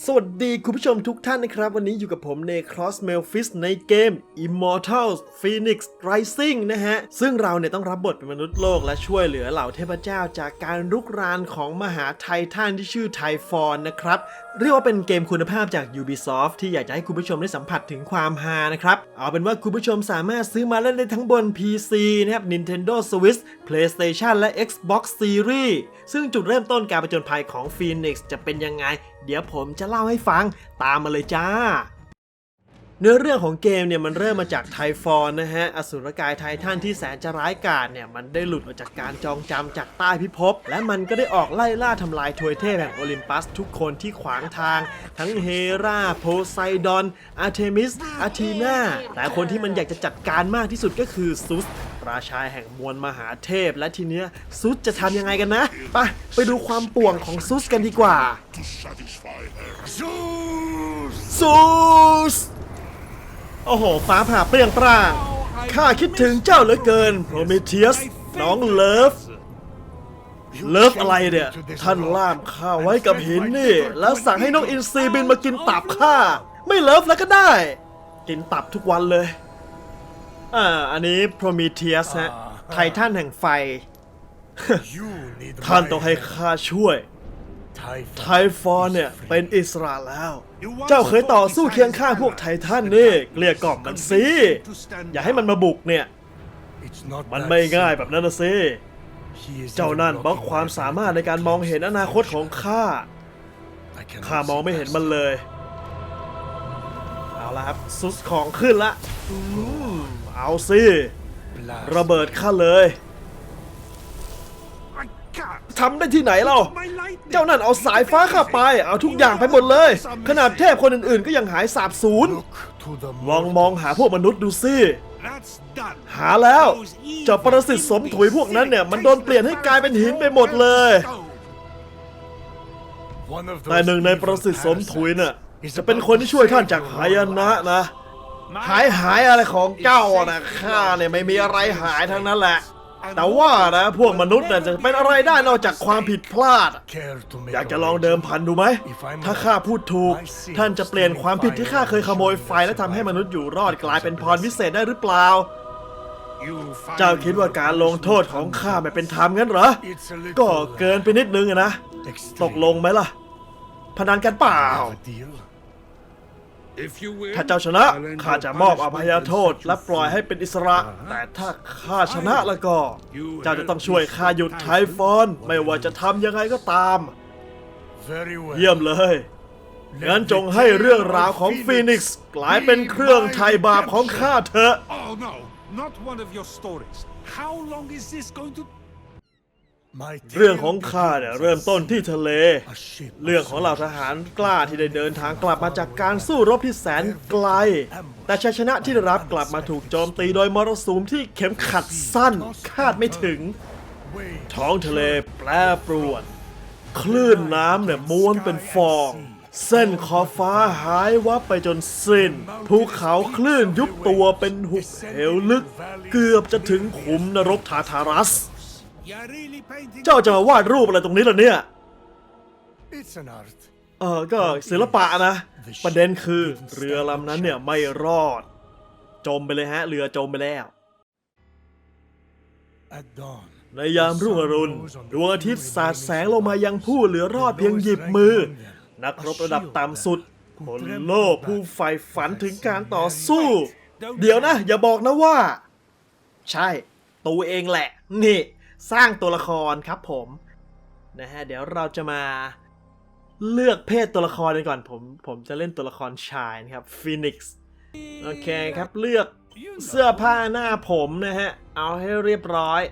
สวัสดีคุณผู้ชมทุกท่านนะครับ วันนี้อยู่กับผมเนครอสเมลฟิสในเกม Immortals Phoenix Rising นะฮะ ซึ่งเราเนี่ยต้องรับบทเป็นมนุษย์โลกและช่วยเหลือเหล่าเทพเจ้าจากการรุกรานของมหาไททันที่ชื่อไทฟอนนะครับ เรียกว่าเป็นเกมคุณภาพจาก Ubisoft ที่อยากจะให้คุณผู้ชมได้สัมผัสถึงความฮานะครับ เอาเป็นว่าคุณผู้ชมสามารถซื้อมาเล่นได้ทั้งบน PC นะครับ Nintendo Switch PlayStation และ Xbox Series ซึ่งจุดเริ่มต้นการประจนภัยของ Phoenix จะเป็นยังไง เดี๋ยวผมจะะเล่าให้ฟังตามมาเลยจ้า เนื้อเรื่องของเกมเนี่ยมันเริ่มมาจากไทฟอนนะฮะ อสุรกายไททันที่แสนจะร้ายกาจเนี่ยมันได้หลุดออกจากการจองจำจากใต้พิภพ และมันก็ได้ออกไล่ล่าทำลายทวยเทพแห่งโอลิมปัสทุกคนที่ขวางทาง ทั้งเฮราโพไซดอนอาร์เทมิสอาทีนาแต่คนที่มันอยากจะจัดการมากที่สุดก็คือซุส ราชาแห่งมวลมหาเทพ และทีเนี้ยซุสจะทำยังไงกันนะ ไป ไปดูความป่วงของซุสกันดีกว่าซูสโอ้โห ฟ้าผ่าเปรี้ยงปร่าง ข้าคิดถึงเจ้าเหลือเกิน โพรเมเทียส น้องเลิฟ เลิฟอะไรเนี่ย ท่านล่ามข้าไว้กับหินนี่ แล้วสั่งให้นกอินทรีบินมากินตับข้า ไม่เลิฟแล้วก็ได้ กินตับทุกวันเลย อ่า อันนี้โพรเมเทียสฮะ ไททันแห่งไฟ ท่านต้องให้ข้าช่วย ไทฟอนเนี่ย เป็นอิสระแล้ว เจ้าเคยต่อสู้เคียงข้างพวกไททันนี่ เกลี้ยกล่อมมันสิ อย่าให้มันมาบุกเนี่ย มันไม่ง่ายแบบนั้นนะสิ เจ้านั่นบล็อกความสามารถในการมองเห็นอนาคตของข้า ข้ามองไม่เห็นมันเลย เอาละครับซุสของขึ้นละ อืม เอาสิระเบิดข้าเลยทำได้ที่ไหนเล่าเจ้านั่นเอาสายฟ้าข้าไป เอาทุกอย่างไปหมดเลย ขนาดเทพคนอื่นๆ ก็ยังหายสาบสูญลองมองหาพวกมนุษย์ดูสิหาแล้วเจ้าปรสิตสมถุยพวกนั้นเนี่ย มันโดนเปลี่ยนให้กลายเป็นหินไปหมดเลยแต่หนึ่งในประสิทธิ์สมถุยน่ะจะเป็นคนที่ช่วยท่านจากหายนะนะ หายหายอะไรของเจ้านะข้าเนี่ยไม่มีอะไรหายทั้งนั้นแหละ แต่ว่านะพวกมนุษย์น่ะจะเป็นอะไรได้นอกจากความผิดพลาด อยากจะลองเดิมพันดูไหม ถ้าข้าพูดถูก ท่านจะเปลี่ยนความผิดที่ข้าเคยขโมยไฟและทำให้มนุษย์อยู่รอดกลายเป็นพรวิเศษได้หรือเปล่าเจ้าคิดว่าการลงโทษของข้าไม่เป็นธรรมงั้นเหรอ ก็เกินไปนิดนึงอะนะ ตกลงไหมล่ะ พนันกันเปล่า ถ้าเจ้าชนะข้าจะมอบอภัยโทษและปล่อยให้เป็นอิสระ แต่ถ้าข้าชนะแล้วก็ เจ้าจะต้องช่วยข้าหยุดไทฟอนไม่ว่าจะทำยังไงก็ตาม เยี่ยมเลยงั้นจงให้เรื่องราวของฟีนิกซ์กลายเป็นเครื่องไถ่บาปของข้าเถอะ เรื่องของข้าเนี่ยเริ่มต้นที่ทะเล เรื่องของเหล่าทหารกล้าที่ได้เดินทางกลับมาจากการสู้รบที่แสนไกล แต่ชัยชนะที่ได้รับกลับมาถูกโจมตีโดยมรสุมที่เข็มขัดสั้นคาดไม่ถึง ท้องทะเลแปรปรวน คลื่นน้ำเนี่ยม้วนเป็นฟอง เส้นขอบฟ้าหายวับไปจนสิ้น ภูเขาคลื่นยุบตัวเป็นหุบเหวลึก เกือบจะถึงขุมนรกทาทารัส You're really painting เจ้าจะมาวาดรูปอะไรตรงนี้ล่ะเนี่ย It's an art. เออก็ศิลปะนะ ประเด็นคือเรือลำนั้นเนี่ยไม่รอด จมไปเลยฮะ เรือจมไปแล้ว At dawn, ในยามรุ่งอรุณดวงอาทิตย์สาดแสงลงมายังผู้เหลือรอดเพียงหยิบมือ นักรบระดับต่ำสุดพลโลกผู้ใฝ่ฝันถึงการต่อสู้ เดี๋ยวนะ อย่าบอกนะว่า ใช่ ตัวเองแหละ นี่ สร้างตัวละครครับผมนะฮะเดี๋ยวเราจะมาเลือกเพศตัวละครกันก่อนผมผมจะเล่นตัวละครชายนะครับฟีนิกซ์โอเคครับเลือกเสื้อผ้าหน้าผมนะฮะ เอาให้เรียบร้อย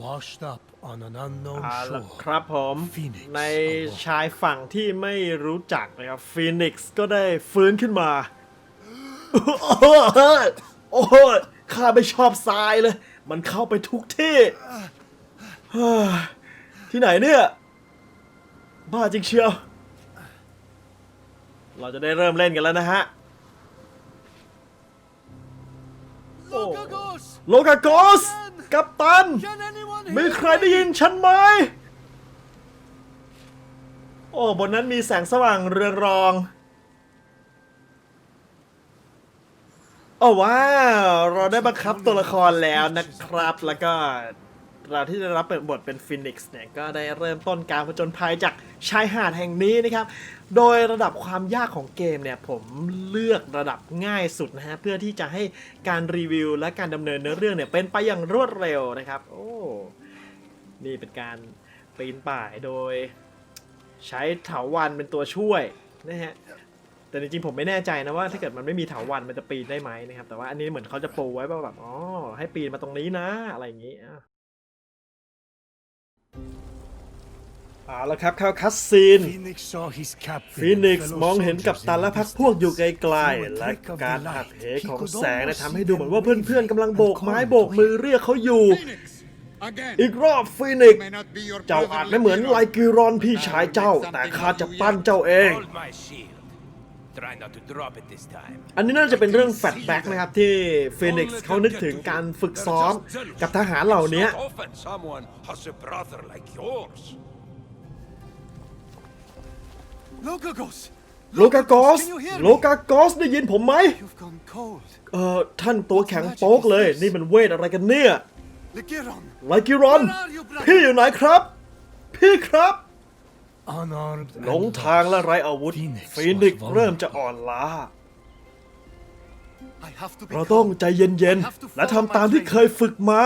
washed up on an unknown เอาละ shore. ครับผม Phoenix ในชายฝั่งที่ไม่รู้จักนะครับฟีนิกซ์ก็ได้ฟื้นขึ้นมา โอ้ยโอ้ย ข้าไม่ชอบทรายเลย มันเข้าไปทุกที่เฮ้ยที่ไหนเนี่ย บ้าจริงเชียว เราจะได้เริ่มเล่นกันแล้วนะฮะ Logos! โลกาโกส กัปตัน Can anyone มี hear ใครได้ยินฉันไหมอ้ บนนั้นมีแสงสว่างเรืองรอง โอ้ว้าวเราได้บังคับตัวละครแล้วนะครับ แล้วก็เราที่ได้รับเปิดบทเป็นฟินิกซ์เนี่ยก็ได้เริ่มต้นการผจญภัยจากชายหาดแห่งนี้นะครับ โดยระดับความยากของเกมเนี่ยผมเลือกระดับง่ายสุดนะฮะเพื่อที่จะให้การรีวิวและการดำเนินเนื้อเรื่องเนี่ยเป็นไปอย่างรวดเร็วนะครับ โอ้นี่เป็นการปีนป่ายโดย ใช้เถาวันเป็นตัวช่วยนะฮะ แต่จริงๆผมไม่แน่ใจนะว่าถ้าเกิดมันไม่มีเถาวันมันจะปีนได้ไหมนะครับ แต่ว่าอันนี้เหมือนเขาจะปูไว้ว่าแบบอ๋อให้ปีนมาตรงนี้นะอะไรอย่างนี้อะเอาละครับเข้าคัสซีน Phoenix saw his captain ฟีนิก and ซ์ fellow มองเห็นกับ soldiers ตัน in และพัก distance. พวกอยู่ไกล Through a ๆและ trick of การ the หัก light, เห he ของ could แสงเนี่ย almost ทำให้ see ดูเหมือน them ว่าเพื่อนๆ waving กำลังโบก and ไม้ calling โบก to มือ him. เรียกเขาอยู่ Phoenix! Again! อีกรอบฟีนิก may not be your เจ้า brother อาจไม่เหมือนไล Lykiron. กิรอนพี่ชายเจ้า แต่ข้าจะปั้นเจ้าเอง อันนี้น่าจะเป็นเรื่องแฟลชแบ็กนะครับที่ฟีนิกซ์เขานึกถึงการฝึกซ้อมกับทหารเหล่านี้ It's not often someone has a brother like yours. Logagos! โลกากอส Can you hear โล me? กากอสได้ยินผมไหม You've gone cold. เอ่อท่านตัวแข็งโป๊กเลย นี่มันเวทอะไรกันเนี่ย Lykiron! ไลกิรอน Where are you, brother? พี่อยู่ไหนครับ พี่ครับ Unarmed หลง and ทางและ lost. ไร้อาวุธ Phoenix ฟีนิกซ์ was เริ่มจะอ่อนล้า I have to be เราต้อง calm. ใจเย็นๆ และทำตามที่เคยฝึกมา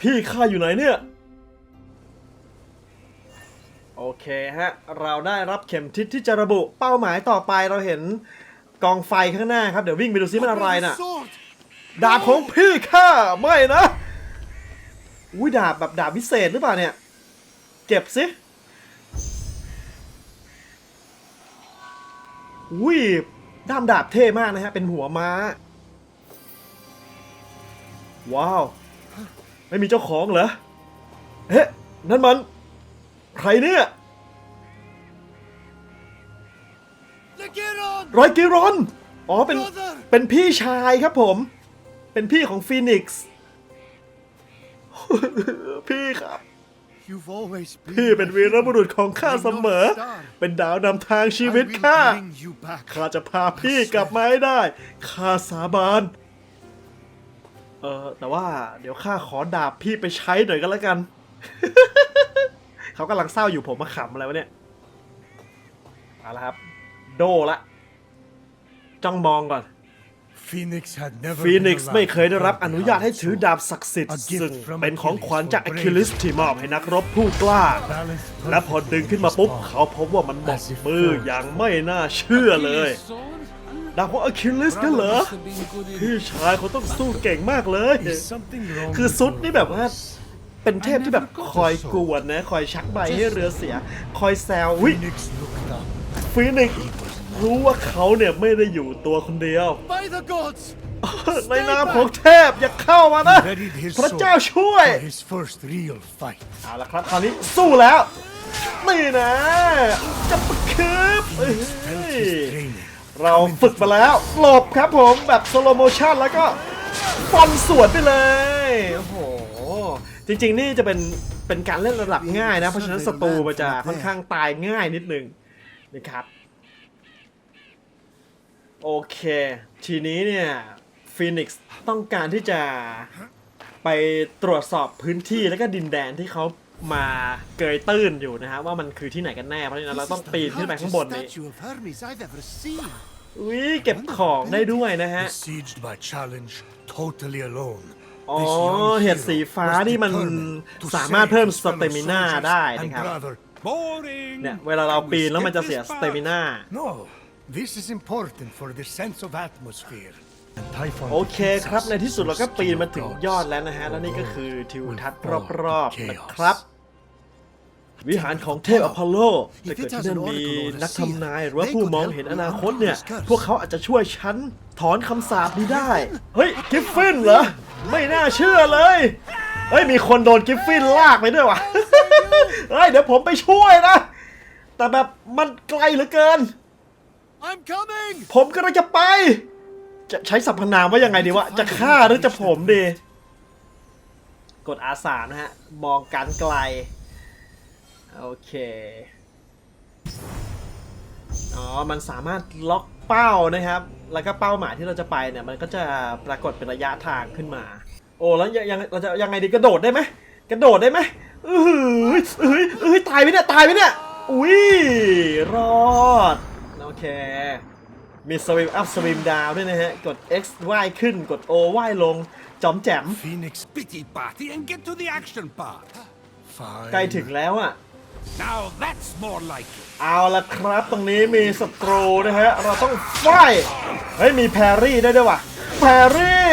พี่ข้าอยู่ไหนเนี่ย โอเคฮะ เราได้รับเข็มทิศที่จะระบุเป้าหมายต่อไปเราเห็นกองไฟข้างหน้าครับ เดี๋ยววิ่งไปดูซิมันอะไรน่ะ Sword! ดาบของพี่ข้าไม่นะ อุ้ยดาบแบบดาบพิเศษหรือเปล่าเนี่ย เก็บสิ อุ้ยด้ามดาบเท่มากนะฮะ เป็นหัวม้า ว้าว ไม่มีเจ้าของเหรอเฮ้นั่นมัน ใครเนี่ย Lykiron! รอยกิรอน อ๋อ เป็น Brother! เป็นพี่ชายครับผม เป็นพี่ของฟีนิกซ์ พี่ครับ You've always พี่ been เป็น my วีร hero. บุรุษของข้า My เสมอ North Star. เป็นดาวนำทางชี I วิต will ข้า bring you back. ข้าจะพาพี่กลับมาให้ได้ ข้าสาบาน เออแต่ว่าเดี๋ยวข้าขอดาบพี่ไปใช้หน่อยก็แล้วกัน เขากำลังเศร้าอยู่ผมมาขำอะไรวะเนี่ยเอาละครับ โดละ จ้องมองก่อน Phoenix had never ฟีนิก been ซ์ allowed ไม่เคย to ได้รับ hold อ the นุญาตให้ High ถือ Sword. ดาบศักดิ์สิทธิ์ A gift ซึ่ง from เป็นของขวัญจากอะ Achilles คิลิสที่มอบให้นักรบผู้กล้า Balanced และพอดึงขึ้นมาปุ๊บ perfectly เขาพบว่ามันบอกมืออย่างไม่น่าเชื่อเลยดาบของอะคิลิสกันเหรอพี่ชายเขาต้องสู้เก่งมากเลย Is something wrong คือ with ซุด your นี่แบบว่า voice? เป็นเทพที่แบบคอยกวนนะ คอยชักใบให้เรือเสีย คอยแซววิ Phoenix looked up. ฟีนิกซ์ รู้ว่าเขาเนี่ยไม่ได้อยู่ตัวคนเดียว By the gods! ในนามของเทพอย่าเข้ามานะ Readied his พระเจ้า sword ช่วย for his first real fight. เอาละครับคราวนี้สู้แล้วนี่นะจะปะคืบเอ้ย Felt his training. เราฝึกมาแล้ว หลบครับผมแบบสโลโมชันแล้วก็ฟันสวนไปเลยโอ้โหจริงๆนี่จะเป็นเป็นการเล่นระดับง่ายนะ เพราะฉะนั้นศัตรูมันจะค่อนข้างตายง่ายนิดนึงนะครับ โอเค ทีนี้เนี่ยฟีนิกซ์ต้องการที่จะไปตรวจสอบพื้นที่แล้วก็ดินแดนที่เขามาเกยตื้นอยู่นะฮะว่ามันคือที่ไหนกันแน่เพราะฉะนั้นเราต้องปีนขึ้นไปข้างบนนี้ statue of Hermes I've ever seen. อุ้ยเก็บของได้ด้วยนะฮะ Besieged by challenge, totally alone. อ๋อ This young เห็ด hero สีฟ้า was นี่มัน determined to สามารถเพิ่ม save ส his เต fellow มิน่า soldiers ได้ and นะครับ brother. Boring! เนี่ยเวลาเราปีนแล้วมันจะเสีย Skip ส this เตมิน่า No, this is important for the sense of atmosphere. And Typhon โอเคครับในที่สุดเราก็ปีนมาถึง gods ยอดแล้วนะฮะ แล้วนี่ก็คือทิวทัศน์ will fall รอบ to ๆ chaos นะครับ วิหารของเทพอพอลโลถ้าเกิดที่นั่นมีนักทำนายหรือว่าผู้มองเห็นอนาคตเนี่ย พวกเขาอาจจะช่วยฉันถอนคำสาปนี้ได้ เฮ้ยกิฟฟินเหรอ ไม่น่าเชื่อเลย เฮ้ยมีคนโดนกิฟฟินลากไปด้วยวะเฮ้ยเดี๋ยวผมไปช่วยนะ แต่แบบมันไกลเหลือเกิน I'm coming! ผมกำลังจะไป จะใช้สรรพนามว่ายังไงดีวะ จะฆ่าหรือจะผมดี กดอาสานะฮะ มองการไกล โอเค อ๋อ มันสามารถล็อกเป้านะครับ แล้วก็เป้าหมายที่เราจะไปเนี่ย มันก็จะปรากฏเป็นระยะทางขึ้นมา โอ้แล้วยังยังเราจะยังไงดีกระโดดได้ไหมกระโดดได้ไหมเอ้ยเอ้ยเอ้ยตายไหมเนี่ย ตายไหมเนี่ย อุ้ย รอดโอ เค มีสวิมอัพสวิมดาวด้วยนะฮะ กด X ว่ายขึ้น กด O ว่ายลง จอมแจ่ม Phoenix, Pity party and get to the action part. fine. ใกล้ถึงแล้วอะ Now that's more like it. เอาละครับ ตรงนี้มีศัตรูนะฮะ เราต้องไฟท์เฮ้ย มีแพรรี่ได้ด้วยว่ะแพรรี่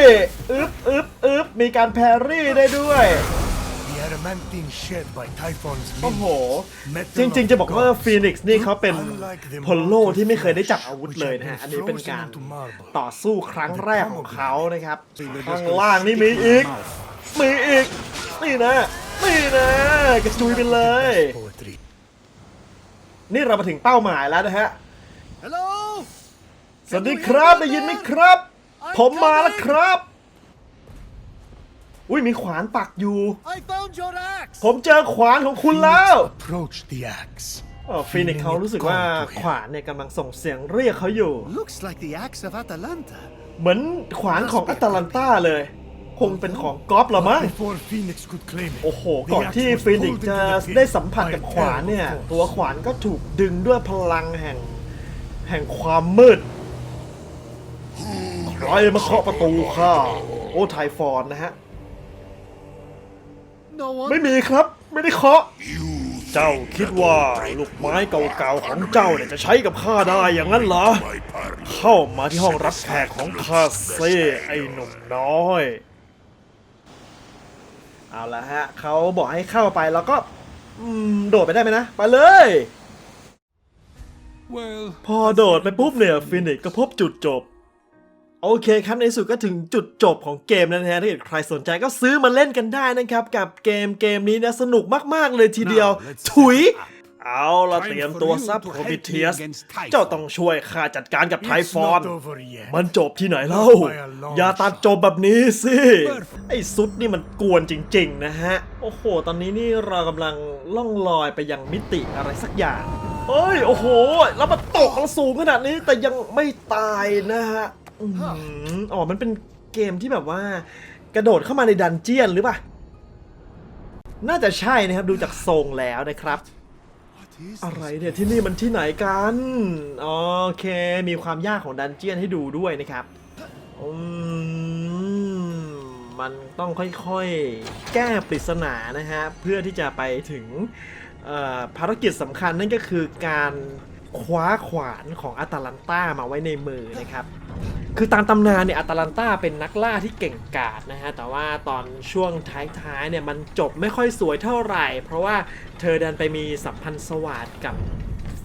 อึ๊บอึ๊บอึ๊บมีการแพรรี่ได้ด้วย โอ้โห Metal จริงๆ จะบอกว่า of God. ฟีนิกซ์นี่เขาเป็น Unlike the พลโล mortal ที่ไม่เคยได้จับ forces อาวุธ which เลย have นะฮะ been อันนี้เป็น frozen การ into marble. ต่อสู้ครั้งแรกของเขานะครับ ข้างล่างนี่มีอีก มีอีก นี่นะ นี่นะกระจุยไปเลย Poetry. นี่เรามาถึงเป้าหมายแล้วนะฮะ Hello? สวัสดีครับ ได้ยินไหมครับ ผมมาแล้วครับ อุ้ยมีขวานปักอยู่ I found your axe. ผมเจอขวานของคุณแล้ว Approach the axe. อ๋อฟีนิกซ์เขารู้สึกว่าขวานเนี่ยกำลังส่งเสียงเรียกเขาอยู่ Looks like the axe of Atalanta. เหมือนขวานของอัตแลนตาเลย คงเป็นของก๊อฟละมั้ง Before Phoenix could claim it, โอ้โห the ก่อน axe ที่ was ฟีนิก pulled ซ์จะ into the pit ได้สัมผัส by กับ a ขวานเนี่ย terrible ตัวขวานก็ถูกดึงด้วยพลังแห่ง แห่งความมืด ใครมาเคาะประตูข้า โอ้ไทฟอนนะฮะ No one. ไม่มีครับ ไม่ได้เคาะ เจ้าคิดว่าลูกไม้เก่าๆของเจ้าเนี่ยจะใช้กับข้าได้อย่างนั้นเหรอ เข้ามาที่ห้องรับแขกของข้าเซ่ไอ้หนุ่มน้อย เอาละฮะเขาบอกให้เข้าไปแล้วก็อืมโดดไปได้ไหมนะ ไปเลย Well, พอโดดไปปุ๊บเนี่ยฟินิกก็พบจุดจบ โอเคครับในที่สุดก็ถึงจุดจบของเกมแล้วนะฮะถ้าเกิดใครสนใจก็ซื้อมาเล่นกันได้นะครับ กับเกมเกมนี้นะสนุกมากๆเลยทีเดียว let's ถุย set up. เอาละเตรียมตัวซับ Time for you to โคบิ help เทีย me ส against Typhon เจ้าต้องช่วยข้าจัดการกับไท It's ฟอน not over yet. มันจบที่ไหนเล่า By a long อย่าตัดจบแบบนี้สิ Perfect ไอ้ซุดนี่มันกวนจริงๆนะฮะ โอ้โห ตอนนี้นี่เรากำลังล่องลอยไปยังมิติอะไรสักอย่างเอ้ย โอ้โห แล้วมันตกลงสูงขนาดนี้แต่ยังไม่ตายนะฮะ อื้อหืออ๋อ มันเป็นเกมที่แบบว่า กระโดดเข้ามาในดันเจียนหรือเปล่า น่าจะใช่นะครับ ดูจากทรงแล้วนะครับ อะไรเนี่ยที่นี่มันที่ไหนกันโอเค มีความยากของดันเจียนให้ดูด้วยนะครับอืมมันต้องค่อยๆ แก้ปริศนานะฮะ เพื่อที่จะไปถึงภารกิจสำคัญนั่นก็คือการคว้าขวานของอาตาลันต้ามาไว้ในมือนะครับ คือตามตำนานเนี่ยอาตาลันตาเป็นนักล่าที่เก่งกาจนะฮะ แต่ว่าตอนช่วงท้ายๆเนี่ยมันจบไม่ค่อยสวยเท่าไหร่ เพราะว่าเธอดันไปมีสัมพันธ์สวัสดกับ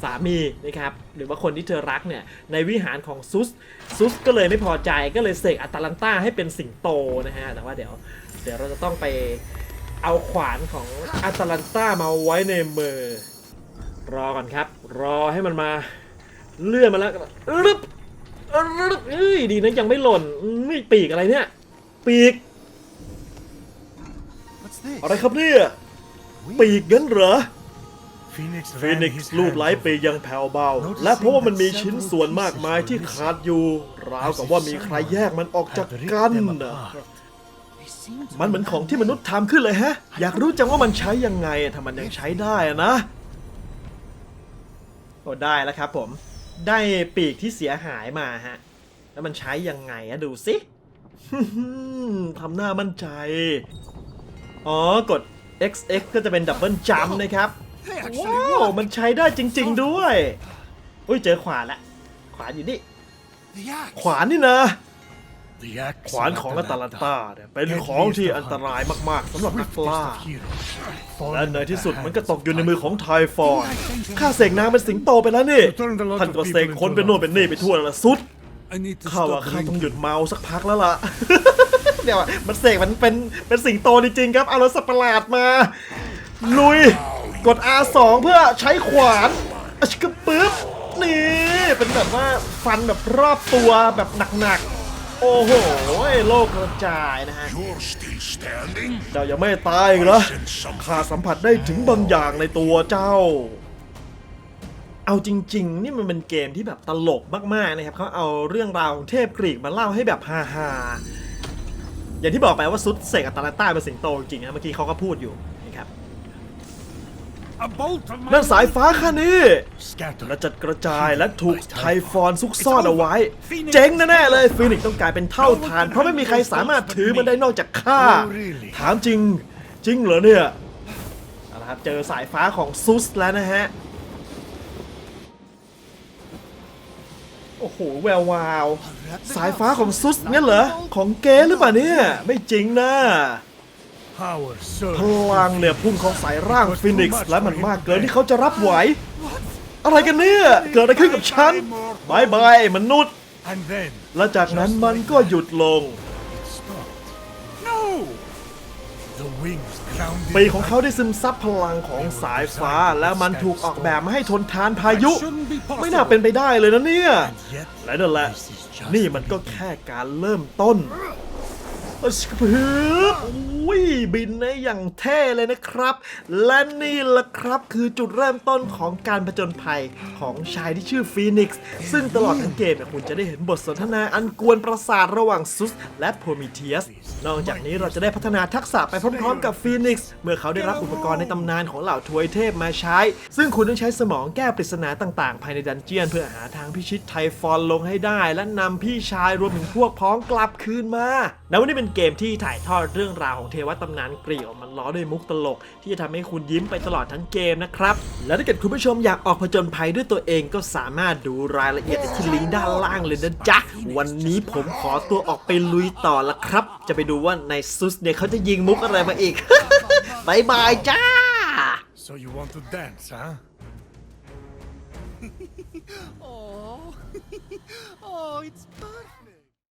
สามีนะครับหรือว่าคนที่เธอรักเนี่ยในวิหารของซุสซุสก็เลยไม่พอใจก็เลยเสกอาตาลันตาให้เป็นสิงโตนะฮะ แต่ว่าเดี๋ยวเดี๋ยวเราจะต้องไปเอาขวานของอาตาลันตามาไว้ในมือ รอก่อนครับ รอให้มันมาเลื่อนมาแล้วรึบ เอ้ยดีนะยังไม่หล่นอืมนี่ปีกอะไรเนี่ย ปีก What's this? อะไรครับเนี่ย ปีกงั้นเหรอ Phoenix ฟี ran นิก his ซ์รูปไล้ hands ปีก over ยังแผ่วเบา และเพราะว่ามันมีชิ้นส่วนมากมายที่ขาดอยู่ ราวกับว่ามีใครแยกมันออกจากกันนะ They seem to มันเหมือนของที่มนุษย์ทำขึ้นเลยฮะ อยากรู้จังว่ามันใช้ยังไงถ้ามันยังใช้ได้อะนะโอ้ได้แล้วครับผม ได้ปีกที่เสียหายมาฮะ แล้วมันใช้ยังไงอะดูสิทำหน้ามั่นใจ อ๋อ กด XX ก็จะเป็นดับเบิลจัมนะครับ They actually ว้าว work. มันใช้ได้จริง ๆด้วย อุ้ย เจอขวานละ ขวานอยู่นี่ The axe. ขวานนี่นะ The axe ขวานของอัตแลนตาเนี่ยเป็นของที่อันตรายมากๆสำหรับนักล่า และในที่สุดมันก็ตกอยู่ในมือของไทฟอนข้าเสกนางเป็นสิงโตไปแล้วนี่ ท่านก็เสกคนเป็นโน่นเป็นนี่ไปทั่วแล้วล่ะสุดข้าว่าข้าต้องหยุดเมาสักพักแล้วล่ะเดี๋ยวมันเสกมันเป็นเป็นสิงโตจริงๆครับ เอารถสัตว์ประหลาดมา ลุย กด R2 เพื่อใช้ขวานอชิกปึ๊บนี่ เป็นแบบว่าฟันแบบรอบตัวแบบหนักๆ โอ้โหโลกกระจายนะฮะ You're still standing? เจ้ายังไม่ตายอีกเหรอข้าสัมผัสได้ถึงบางอย่างในตัวเจ้า เอาจริง ๆ นี่มันเป็นเกมที่แบบตลกมากๆนะครับเขาเอาเรื่องราวของเทพกรีกมาเล่าให้แบบฮาๆอย่างที่บอกไปว่าซุดเสกอัตแลนต้าเป็นสิงโตจริงๆนะเมื่อกี้เขาก็พูดอยู่ นะครับ A bolt of my นั่นสายฟ้าค่ะนี่ Scattered. กระจัดกระจายและถูกไทฟอนซุกซ่อนเอาไว้ เจ๊งแน่ๆเลยฟีนิกซ์ต้องกลายเป็นเท่าทาน เพราะไม่มีใครสามารถถือมันได้นอกจากข้า Oh, really? ถามจริง จริงเหรอเนี่ยเอาละครับเจอสายฟ้าของซุสแล้วนะฮะ โอ้โห แวววาว สายฟ้าของซุสเนี่ยเหรอ ของเก๋หรือเปล่าเนี่ย ไม่จริงนะ Power พ surge. ลังเนี่ยพุ่งเข้าใส่ร่างฟินิกซ์และมันมากเกินที่เขาจะรับไหว อะไรกันเนี่ย เกิดอะไรขึ้นกับฉันบายบายมนุษย์ And then และจากนั้นมันก็หยุดลง it stopped. No! The wings grounded. ปีกของเขาได้ซึมซับพลังของสายฟ้า และมันถูกออกแบบมาให้ทนทานพายุ ไม่น่าเป็นไปได้เลยนะเนี่ย Yet และนั่นแหละ this is just นี่มันก็แค่การเริ่มต้น เอ้ยพึบอุ้ยบินได้อย่างเท่เลยนะครับ และนี่แหละครับคือจุดเริ่มต้นของการผจญภัยของชายที่ชื่อฟีนิกซ์ซึ่งตลอดทั้งเกมเนี่ยคุณจะได้เห็นบทสนทนาอันกวนประสาทระหว่างซุสและโพรมิเทียส นอกจากนี้เราจะได้พัฒนาทักษะไปพร้อมๆกับฟีนิกซ์เมื่อเขาได้รับอุปกรณ์ในตำนานของเหล่าทวยเทพมาใช้ ซึ่งคุณต้องใช้สมองแก้ปริศนาต่างๆ ภายในดันเจียน เพื่อหาทางพิชิตไทฟอนลงให้ได้ และนำพี่ชายรวมถึงพวกพ้องกลับคืนมาและวันนี้เป็นเกมที่ถ่ายทอดเรื่องราวของเทวตำนานกรีกออกมาล้อด้วยมุกตลก ที่จะทำให้คุณยิ้มไปตลอดทั้งเกมนะครับ และถ้าเกิดคุณผู้ชมอยากออกผจญภัยด้วยตัวเองก็สามารถดูรายละเอียดได้ที่ลิงก์ด้านล่างเลยนะจ๊ะ วันนี้ผมขอตัวออกไปลุยต่อละครับ จะไปดูว่าในซุสเนี่ยเขาจะยิงมุกอะไรมาอีก บายบายจ้า So you want to dance, huh? Oh, oh, it's perfect.